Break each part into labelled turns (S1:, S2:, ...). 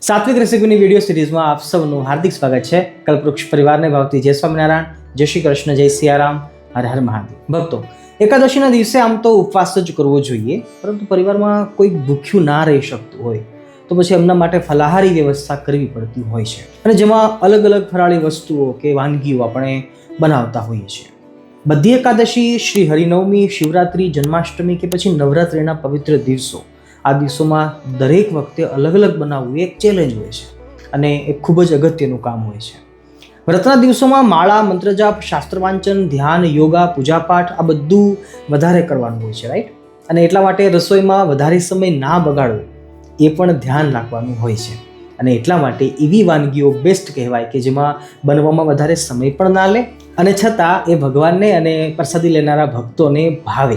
S1: સાત્વિક રેસિપીની video સિરીઝમાં આપ સૌનું હાર્દિક સ્વાગત છે. કલ્પવૃક્ષ પરિવારને ભાવતી જય સ્વામિનારાયણ, જય શ્રી કૃષ્ણ, જય સિયારામ, હર હર મહાદેવ. ભક્તો, એકાદશીના દિવસે આમ તો ઉપવાસ જ કરવો જોઈએ, પરંતુ પરિવારમાં કોઈ ભૂખ્યું ના રહી શકતું હોય, તો પછી એમના માટે ફલાહારી વ્યવસ્થા કરવી પડતી હોય છે. અને જેમાં અલગ અલગ ફરાળી વસ્તુઓ કે વાનગીઓ આપણે બનાવતા હોઈએ છીએ. બધી એકાદશી, શ્રી હરિનવમી, શિવરાત્રિ, જન્માષ્ટમી કે પછી નવરાત્રિના પવિત્ર દિવસો આ દિવસોમાં દરેક વખતે અલગ અલગ બનાવવું એક ચેલેન્જ હોય છે અને એ ખૂબ જ અગત્યનું કામ હોય છે. વ્રતના દિવસોમાં માળા, મંત્રજાપ શાસ્ત્ર વાંચન ધ્યાન, યોગા, પૂજાપાઠ આ બધું વધારે કરવાનું હોય છે રાઈટ અને એટલા માટે રસોઈમાં વધારે સમય ના બગાડવો એ પણ ધ્યાન રાખવાનું હોય છે. અને એટલા માટે એવી વાનગીઓ બેસ્ટ કહેવાય કે જેમાં બનવામાં વધારે સમય પણ ના લે અને છતાં એ ભગવાનને અને પ્રસાદી લેનારા ભક્તોને ભાવે.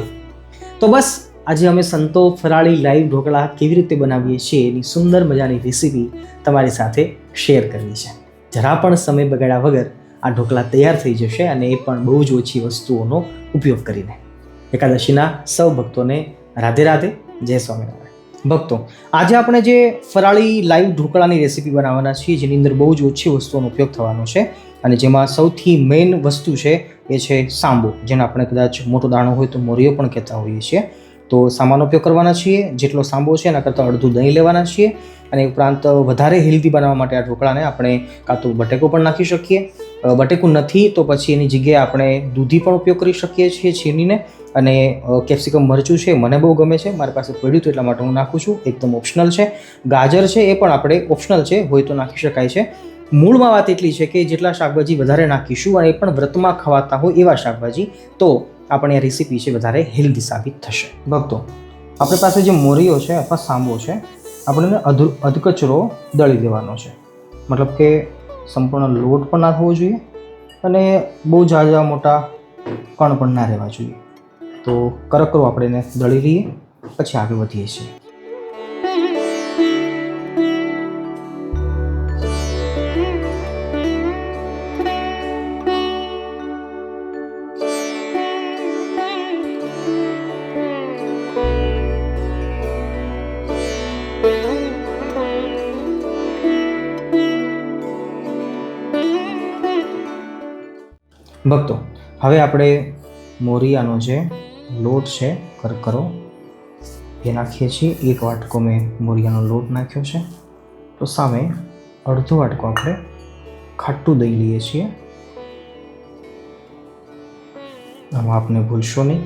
S1: તો બસ આજે અમે સંતો ફરાળી લાઈવ ઢોકળા કેવી રીતે બનાવીએ છીએ એની સુંદર મજાની રેસીપી તમારી સાથે શેર કરવી છે જરા પણ સમય બગાડ્યા વગર આ ઢોકળા તૈયાર થઈ જશે અને એ પણ બહુ જ ઓછી વસ્તુઓનો ઉપયોગ કરીને. એકાદશીના સૌ ભક્તોને રાધે રાધે જય સ્વામિનારાયણ. ભક્તો, આજે આપણે જે ફરાળી લાઈવ ઢોકળાની રેસીપી બનાવવાના છીએ, જેની અંદર બહુ જ ઓછી વસ્તુઓનો ઉપયોગ થવાનો છે અને જેમાં સૌથી મેઇન વસ્તુ છે એ છે સાંબો, જેને આપણે કદાચ મોટો દાણો હોય તો મોરિયો પણ કહેતા હોઈએ છીએ. તો સામાનો ઉપયોગ કરવાના છીએ, જેટલો સાંબો છે એના કરતાં અડધું દહીં લેવાના છીએ અને ઉપરાંત વધારે હેલ્ધી બનાવવા માટે આ ઢોકળાને આપણે કાં તો બટેકો પણ નાખી શકીએ. બટેકું નથી તો પછી એની જગ્યાએ આપણે દૂધી પણ ઉપયોગ કરી શકીએ છીએ છીનીને અને કેપ્સિકમ મરચું છે મને બહુ ગમે છે, મારી પાસે પડ્યું હતું એટલા માટે હું નાખું છું, એકદમ ઓપ્શનલ છે. ગાજર છે એ પણ આપણે ઓપ્શનલ છે, હોય તો નાખી શકાય છે. મૂળમાં વાત એટલી છે કે જેટલા શાકભાજી વધારે નાખીશું અને એ પણ વ્રતમાં ખવાતા હોય એવા શાકભાજી, તો આપણી આ રેસીપી છે વધારે હેલ્ધી સાબિત થશે. ભક્તો, આપણી પાસે જે મોરીઓ છે અથવા સાંબો છે, આપણને અધુ અધ, અધકચરો દળી દેવાનો છે. મતલબ કે સંપૂર્ણ લોટ પણ ના થવો જોઈએ અને બહુ ઝાઝા મોટા કણ પણ ના રહેવા જોઈએ. તો કરકરો આપણે એને દળી લઈએ, પછી આગળ વધીએ છીએ. ભક્તો, હવે આપણે મોરિયાનો જે લોટ છે, કરકરો, એ નાખીએ છીએ. એક વાટકો મેં મોરિયાનો લોટ નાખ્યો છે. તો સામે અડધો વાટકો આપણે ખાટું દહીં લઈએ છીએ. આમાં આપને ભૂલશો નહીં.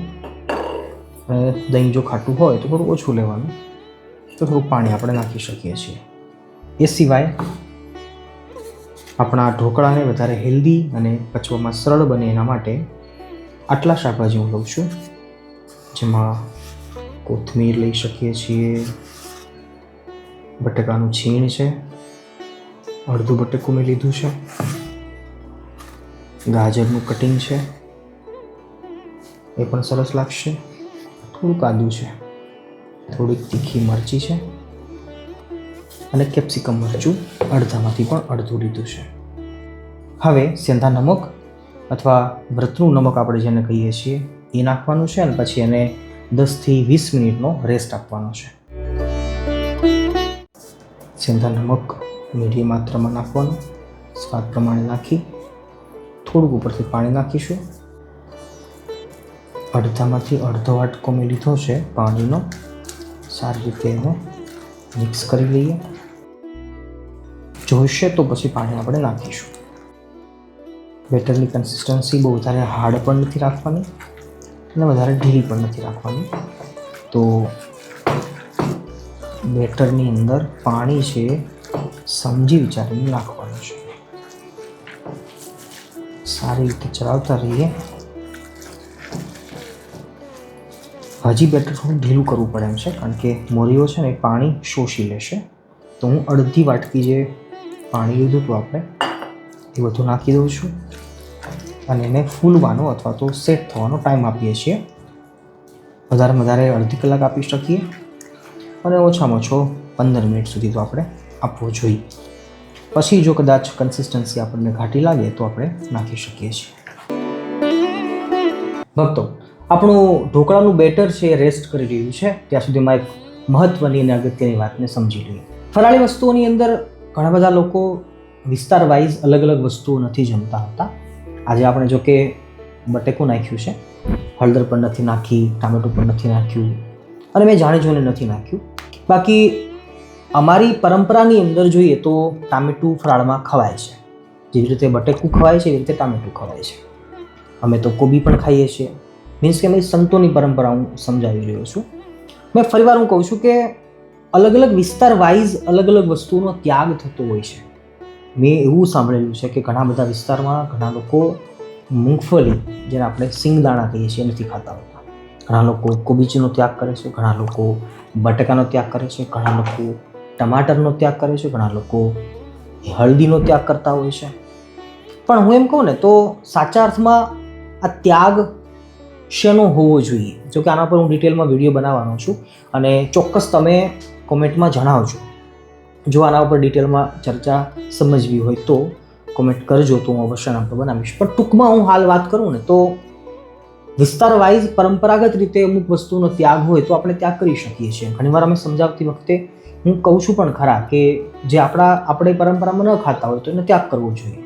S1: અને દહીં જો ખાટું હોય તો થોડું ઓછું લેવાનું. તો થોડું પાણી આપણે નાખી શકીએ છીએ. એ સિવાય આપણા ઢોકળાને વધારે હેલ્ધી અને પચવામાં સરળ બને એના માટે આટલા શાકભાજી હું લઉં છું. જેમાં કોથમીર લઈ શકીએ છીએ. બટેકાનું છીણ છે. અડધું બટેકું મેં લીધું છે. ગાજરનું કટિંગ છે. એ પણ સરસ લાગશે. થોડુંક આદું છે. થોડીક તીખી મરચી છે. અને કેપ્સિકમ મરચું અડધામાંથી પણ અડધું લીધું છે. હવે સેંધા નમક અથવા વ્રતનું નમક આપણે જેને કહીએ છીએ, એ નાખવાનું છે અને પછી એને દસથી વીસ મિનિટનો રેસ્ટ આપવાનો છે. સેંધા નમક મીડિયમ માત્રામાં નાખવાનું, સ્વાદ પ્રમાણે નાખી, થોડુંક ઉપરથી પાણી નાખીશું. અડધામાંથી અડધો વાટકો મેં લીધો છે પાણીનો. સારી રીતે એને મિક્સ કરી લઈએ. જોઈશે તો પછી પાણી આપણે નાખીશું. બેટરની કન્સિસ્ટન્સી બહુ વધારે હાર્ડ પણ નથી રાખવાની અને વધારે ઢીલી પણ નથી રાખવાની. તો બેટરની અંદર પાણી છે, સમજી વિચારીને નાખવાનું છે. સારી રીતે ચલાવતા રહીએ. હજી બેટર થોડું ઢીલું કરવું પડે એમ છે, કારણ કે મોરીઓ છે ને એ પાણી શોષી લેશે તો હું અડધી વાટકી જે પાણી લીધું હતું આપણે, એ બધું નાખી દઉં છું. અને એને ફૂલવાનો અથવા તો સેટ થવાનો ટાઈમ આપીએ છીએ. વધારે વધારે અડધી કલાક આપી શકીએ. અને ઓછામાં ઓછો પંદર મિનિટ સુધી તો આપણે આપવો જોઈએ. પછી જો કદાચ કન્સિસ્ટન્સી આપણને ઘાટી લાગે તો આપણે નાખી શકીએ છીએ. ભક્તો, આપણું ઢોકળાનું બેટર છે એ રેસ્ટ કરી રહ્યું છે. ત્યાં સુધીમાં એક મહત્ત્વની અને અગત્યની વાતને સમજી લઈએ. ફરાળી વસ્તુઓની અંદર ઘણા બધા લોકો વિસ્તાર વાઇઝ અલગ અલગ વસ્તુઓ નથી જમતા હોતા. આજે આપણે જો કે બટેકું નાખ્યું છે, હળદર પણ નથી નાખી, ટામેટું પણ નથી નાખ્યું, અને મેં જાણી જોઈને નથી નાખ્યું. બાકી અમારી પરંપરાની અંદર જોઈએ તો ટામેટું ફરાળમાં ખવાય છે. જેવી રીતે બટેકું ખવાય છે, એવી રીતે ટામેટું ખવાય છે. અમે તો કોબી પણ ખાઈએ છીએ. મીન્સ કે અમે સંતોની પરંપરા હું સમજાવી રહ્યો છું. મેં ફરીવાર હું કહું છું કે અલગ અલગ વિસ્તાર વાઇઝ અલગ અલગ વસ્તુઓનો ત્યાગ થતો હોય છે. મેં એવું સાંભળેલું છે કે ઘણા બધા વિસ્તારમાં ઘણા લોકો મૂંગફળી, જેને આપણે સિંગદાણા કહીએ છીએ, નથી ખાતા હોતા. ઘણા લોકો કોબીજીનો ત્યાગ કરે છે, ઘણા લોકો બટાકાનો ત્યાગ કરે છે, ઘણા લોકો ટમાટરનો ત્યાગ કરે છે, ઘણા લોકો હળદીનો ત્યાગ કરતા હોય છે. પણ હું એમ કહું ને, તો સાચા અર્થમાં આ ત્યાગ શેનો હોવો જોઈએ? જો કે આના પર હું ડિટેલમાં વીડિયો બનાવવાનો છું અને ચોક્કસ તમે કોમેન્ટમાં જણાવજો. જો આના ઉપર ડિટેલમાં ચર્ચા સમજવી હોય તો કોમેન્ટ કરજો, તો હું અવશ્ય આના પર બનાવીશ. પણ ટૂંકમાં હું હાલ વાત કરું ને, તો વિસ્તાર વાઇઝ પરંપરાગત રીતે અમુક વસ્તુનો ત્યાગ હોય તો આપણે ત્યાગ કરી શકીએ છીએ. ઘણીવાર અમે સમજાવતી વખતે હું કહું છું પણ ખરા કે જે આપણા, આપણે પરંપરામાં ન ખાતા હોય તો એને ત્યાગ કરવો જોઈએ.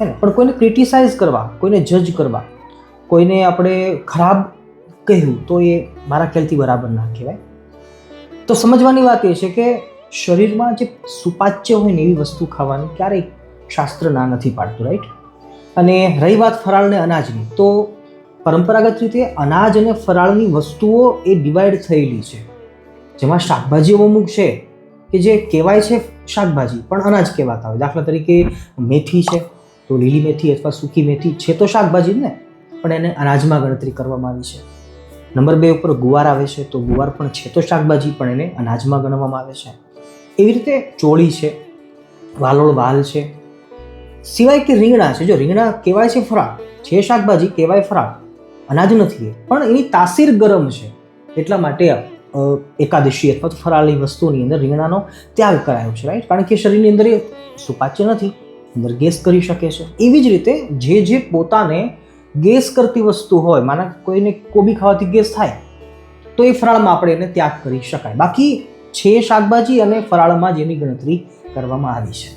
S1: હે ને? પણ કોઈને ક્રિટિસાઇઝ કરવા, કોઈને જજ કરવા, કોઈને આપણે ખરાબ કહ્યું તો એ મારા ખ્યાલથી બરાબર ના કહેવાય. તો સમજવાની વાત એ છે કે શરીરમાં જે સુપાચ્ય હોય ને એવી વસ્તુ ખાવાની ક્યારેય શાસ્ત્ર ના નથી પાડતું રાઈટ અને રહી વાત ફરાળને અનાજની તો પરંપરાગત રીતે અનાજ અને ફરાળની વસ્તુઓ એ ડિવાઈડ થયેલી છે. જેમાં શાકભાજીઓ અમુક છે કે જે કહેવાય છે શાકભાજી, પણ અનાજ કહેવાતા હોય. દાખલા તરીકે મેથી છે, તો લીલી મેથી અથવા સૂકી મેથી છે તો શાકભાજી જ ને, પણ એને અનાજમાં ગણતરી કરવામાં આવી છે. નંબર બે ઉપર ગુવાર આવે છે, તો ગુવાર પણ છે તો શાકભાજી પણ એને અનાજમાં ગણવામાં આવે છે. એવી રીતે ચોળી છે, વાલોળ વાલ છે. સિવાય કે રીંગણા છે, જો રીંગણા કહેવાય છે ફરાળ, છે શાકભાજી કહેવાય ફરાળ, અનાજ નથી પણ એની તાસીર ગરમ છે, એટલા માટે એકાદશી અથવા તો ફરાળની વસ્તુની અંદર રીંગણાનો ત્યાગ કરાયો છે રાઈટ કારણ કે શરીરની અંદર એ સુપાચ્ય નથી, અંદર ગેસ કરી શકે છે. એવી જ રીતે જે જે પોતાને ગેસ કરતી વસ્તુ હોય, માના કોઈને કોબી ખાવાથી ગેસ થાય, તો એ ફરાળમાં આપણે એને ત્યાગ કરી શકાય. બાકી છે શાકભાજી અને ફરાળમાં જ એની ગણતરી કરવામાં આવી છે.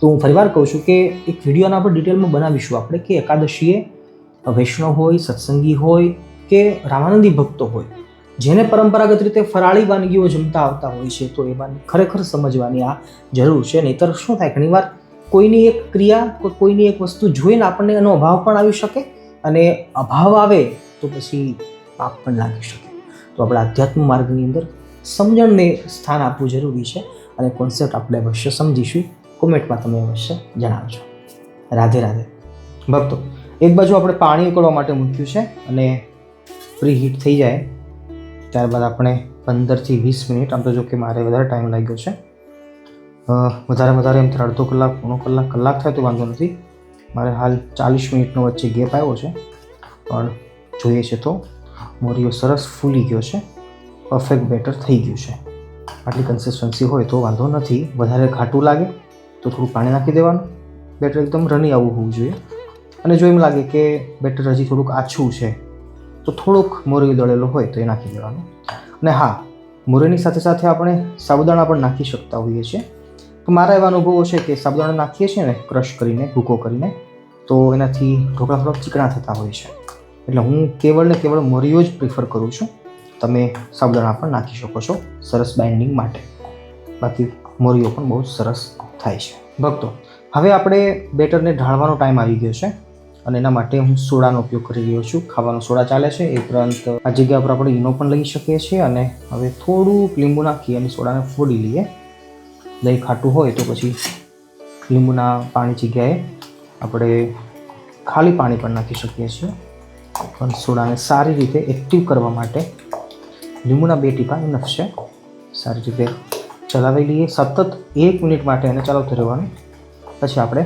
S1: તો હું ફરીવાર કહું છું કે એક વિડીયોના પર ડિટેલમાં બનાવીશું આપણે કે એકાદશીએ વૈષ્ણવ હોય, સત્સંગી હોય કે રામાનંદી ભક્તો હોય, જેને પરંપરાગત રીતે ફરાળી વાનગીઓ જમતા આવતા હોય છે, તો એ ખરેખર સમજવાની આ જરૂર છે. નહીતર શું થાય, ઘણીવાર કોઈની એક ક્રિયા કોઈની એક વસ્તુ જોઈને આપણને એનો અભાવ પણ આવી શકે અને અભાવ આવે તો પછી પાપ પણ લાગી શકે. તો આપણે આધ્યાત્મ માર્ગની અંદર સમજણને સ્થાન આપવું જરૂરી છે અને કોન્સેપ્ટ આપણે અવશ્ય સમજીશું. કોમેન્ટમાં તમે અવશ્ય જણાવજો. રાધે રાધે. ભક્તો, એક બાજુ આપણે પાણી ઉકળવા માટે મૂક્યું છે અને પ્રી હીટ થઈ જાય. ત્યારબાદ આપણે પંદરથી વીસ મિનિટ, આમ તો જો કે મારે વધારે ટાઈમ લાગ્યો છે. વધારે વધારે એમ અડધો કલાક, પોણો કલાક કલાક થાય તો વાંધો નથી. મારે હાલ ચાલીસ મિનિટનો વચ્ચે ગેપ આવ્યો છે. પણ જોઈએ છે તો, મોરીઓ સરસ ફૂલી ગયો છે. પરફેક્ટ બેટર થઈ ગયું છે. આટલી કન્સિસ્ટન્સી હોય તો વાંધો નથી. વધારે ઘાટું લાગે તો થોડું પાણી નાખી દેવાનું. બેટર એકદમ રની આવવું હોવું જોઈએ. અને જો એમ લાગે કે બેટર હજી થોડુંક આછું છે, તો થોડુંક મોરી દળેલો હોય તો એ નાખી દેવાનું. અને હા, મોરીની સાથે સાથે આપણે સાબુદાણા પણ નાખી શકતા હોઈએ છીએ. તો મારા એવા અનુભવો છે કે સાબુદાણા નાખીએ છીએ ને ક્રશ કરીને, ભૂકો કરીને તો એનાથી ઢોકળા થોડાક ચીકણા થતા હોય છે. એટલે હું કેવળ ને કેવળ મોરીઓ જ પ્રિફર કરું છું. તમે સાબુદાણા પણ નાખી શકો છો સરસ બાઇન્ડિંગ માટે. બાકી મોરીઓ પણ બહુ સરસ થાય છે. ભક્તો, હવે આપણે બેટરને ઢાળવાનો ટાઈમ આવી ગયો છે અને એના માટે હું સોડાનો ઉપયોગ કરી રહ્યો છું. ખાવાનો સોડા ચાલે છે, એ ઉપરાંત આ જગ્યા પર આપણે ઈનો પણ લઈ શકીએ છીએ અને હવે થોડું લીંબુ નાખી અને સોડાને ફોડી લઈએ. દહીં ખાટું હોય તો પછી લીંબુના પાણી જગ્યાએ આપણે ખાલી પાણી પણ નાખી શકીએ છીએ. પણ સોડાને સારી રીતે એક્ટિવ કરવા માટે લીંબુના બે ટીપા ઇનફ છે. સારી રીતે ચલાવી લઈએ. સતત એક મિનિટ માટે એને ચલાવતું રહેવાનું પછી આપણે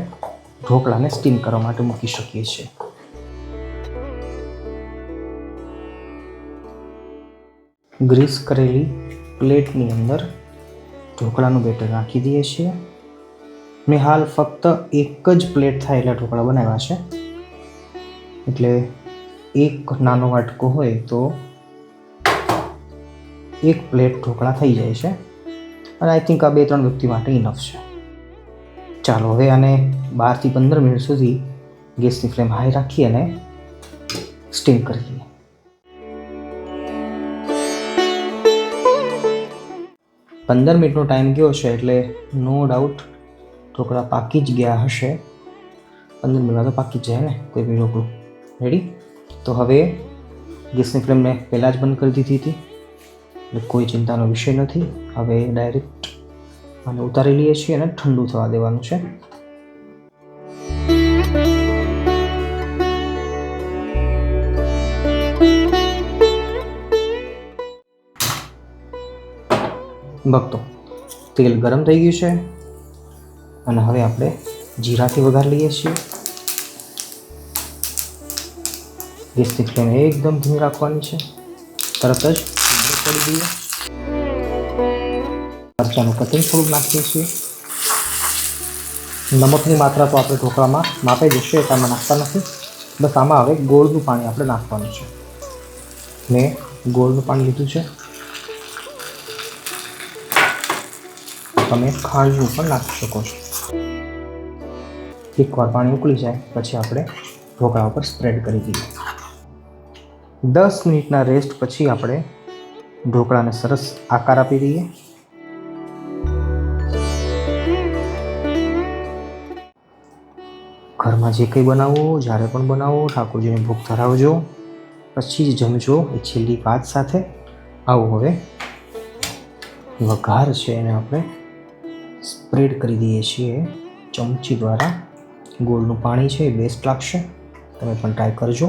S1: ઢોકળાને સ્ટીમ કરવા માટે મૂકી શકીએ છીએ. ગ્રીસ કરેલી પ્લેટની અંદર ઢોકળાનું બેટર નાખી દઈએ છીએ. મેં હાલ ફક્ત એક જ પ્લેટ થાય એટલા ઢોકળા બનાવ્યા છે. એટલે એક નાનો વાટકો હોય તો એક પ્લેટ ઢોકળા થઈ જાય છે. અને આઈ થિંક આ બે ત્રણ વ્યક્તિ માટે ઇનફ છે. ચાલો હવે આને બારથી પંદર મિનિટ સુધી ગેસની ફ્લેમ હાઈ રાખી અને સ્ટીમ કરી લઈએ. પંદર મિનિટનો ટાઈમ ગયો છે એટલે નો ડાઉટ ઢોકળા પાકી જ ગયા હશે. પંદર મિનિટમાં તો પાકી જ જાય ને, કોઈ બી ઢોકળું રેડી તો હવે ગેસની ફ્લેમને પહેલાં જ બંધ કરી દીધી હતી. એટલે કોઈ ચિંતાનો વિષય નથી. હવે ડાયરેક્ટ અને ઉતારી લઈએ છીએ અને ઠંડુ થવા દેવાનું છે. ભક્તો, તેલ ગરમ થઈ ગયું છે. અને હવે આપણે જીરાથી વઘાર લઈએ છીએ. ગેસની ફ્લેમ એકદમ ધીમી રાખવાની છે. તરત જ પડી દઈએ. મરચાંનું કટિંગ થોડુંક નાખીએ છીએ. નમકની માત્રા તો આપણે ઢોકળામાં માપે જશે એટલે આમાં નાખતા નથી. બસ આમાં હવે ગોળનું પાણી આપણે નાખવાનું છે. મેં ગોળનું પાણી લીધું છે. તમે ખાંડનું પણ નાખી શકો છો. એકવાર પાણી ઉકળી જાય, પછી આપણે ઢોકળા ઉપર સ્પ્રેડ કરી દઈએ. દસ મિનિટના રેસ્ટ પછી આપણે ઢોકળાને સરસ આકાર આપી દઈએ. ઘરમાં જે કંઈ બનાવો, જ્યારે પણ બનાવો ઠાકોરજીને ભૂખ ધરાવજો. પછી જ જમજો એ છેલ્લી વાત સાથે. આવું હવે વઘાર છે એને આપણે સ્પ્રેડ કરી દઈએ છીએ ચમચી દ્વારા. ગોળનું પાણી છે એ બેસ્ટ લાગશે. તમે પણ ટ્રાય કરજો.